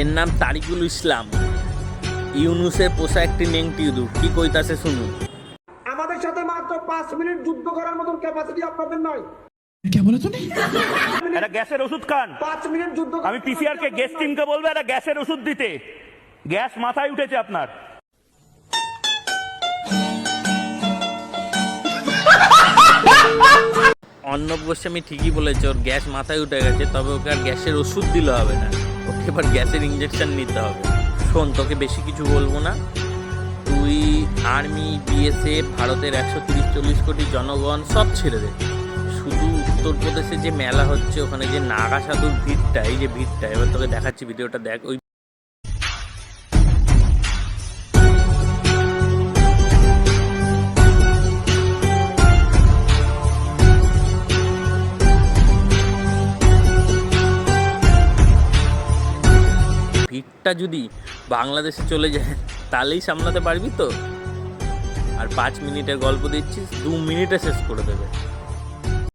এর নাম তারিকুল ইসলাম। ইউনুসের পোষা একটি নেংটি ইঁদুর কি কইতাছে শুনুন। আমাদের সাথে মাত্র পাঁচ মিনিট যুদ্ধ করার মতন ক্যাপাসিটি আপনাদের নয় একটা গ্যাসের ওষুধ খান। পাঁচ মিনিট যুদ্ধ আমি পিসিআর কে গ্যাস টিমকে বলব একটা গ্যাসের ওষুধ দিতে। গ্যাস মাথায় উঠেছে আপনার। অর্ণব গোস্বামী ঠিকই বলেছে, ওর গ্যাস মাথায় উঠে গেছে, তবে ওকে আর গ্যাসের ওষুধ দিলে হবে না। ওকে এবার গ্যাসের ইঞ্জেকশন নিতে হবে। শোন, তোকে বেশি কিছু বলব না। তুই আর্মি বিএসএফ ভারতের একশো তিরিশ চল্লিশ কোটি জনগণ সব ছেড়ে দে। শুধু উত্তরপ্রদেশে যে মেলা হচ্ছে, ওখানে যে নাগা সাধুর ভিড়টা, এই যে ভিড়টা, এবার তোকে দেখাচ্ছি, ভিডিওটা দেখ, ওই ভিড়টা যদি বাংলাদেশে চলে যায়, তাহলেই সামলাতে পারবি তো? আর পাঁচ মিনিটের গল্প দিচ্ছিস, দু মিনিটে শেষ করে দেবে।